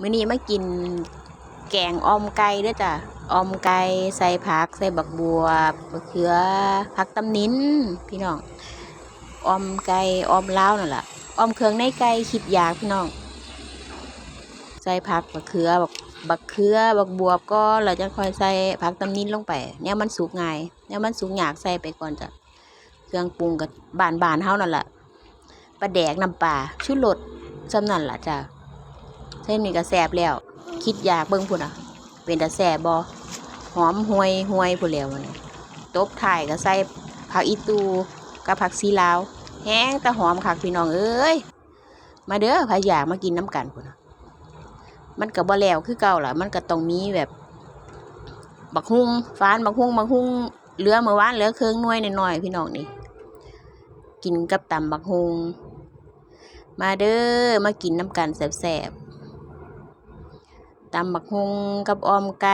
มื้อนี้มากินแกงออมไก่ด้อจ้ะออมไก่ใส่ผัก ใส่บักบัวบะเขือผักตำนินพี่น้องออมไก่ออมเล้านั่นล่ะออมเครื่องในไก่คิดยากพี่น้อง ใส่ผักบักเขือบักบักเขือบักบวบก็เราจะค่อยใส่ผักตำนินลงไปเนี่ยมันสุกง่ายเนี่ยมันสุกยากใส่ไปก่อนจ้ะเครื่องปรุงกับบานบานๆเฮานั่นล่ะปลาแดกน้ำปลาชุดรสจำนั่นล่ะจ้ะ เส้นนี้ก็แซ่บแล้ว คิดอยากเบิ่งพุ่นอะ เป็นแตาแซ่บบ่หอมห่วยห่วยพุ่นแล้วมันนี้ตบท้ายก็ใส่ผักอีตูกับผักซีลาว แห้งแต่หอมคักพี่น้องเอ้ยมาเด้อใครอยากมากินน้ำกันพุ่นน่ะมันก็บ่แล้วคือเก่าล่ะ มันก็ต้องมีแบบบักฮุ่งฟานบักฮุ่งบักฮุ่งเหลือเมื่อวานเหลือเครื่องน่วยน้อยๆพี่น้องนี่กินกับตำบักฮุงมาเด้อมากินน้ำกันแซ่บๆ ตำบักฮุงกับออมไก่